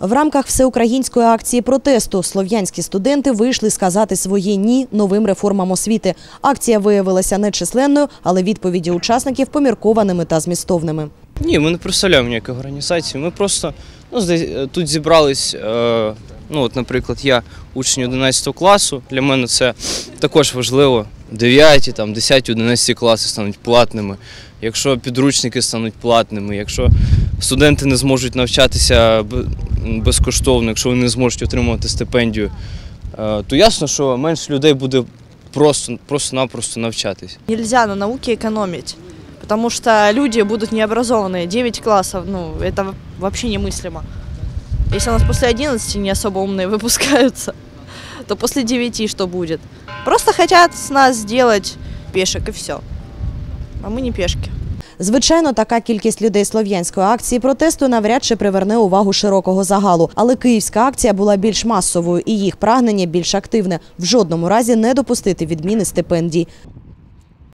В рамках всеукраїнської акції протесту слов'янські студенти вийшли сказати своє ні новим реформам освіти. Акція виявилася нечисленною, але відповіді учасників поміркованими та змістовними. Ні, ми не представляємо ніякої організації. Ми просто ну, тут зібрались. Е, ну, от, наприклад, я учень 11 класу. Для мене це також важливо. 9, там, 10, 11 класи стануть платними. Якщо підручники стануть платними, якщо студенти не зможуть навчатися б- безкоштовно, якщо вони не зможуть отримувати стипендію, е, то ясно, що менше людей буде просто, просто-напросто навчатись. Нельзя на науке экономить, потому что люди будут необразованные. 9 классов, ну, это вообще немыслимо. Если у нас после 11 не особо умные выпускаются, то после 9 что будет? Просто хотят с нас сделать пешек и все. А мы не пешки. Звичайно, така кількість людей слов'янської акції протесту навряд чи приверне увагу широкого загалу. Але київська акція була більш масовою і їх прагнення більш активне в жодному разі не допустити відміни стипендій.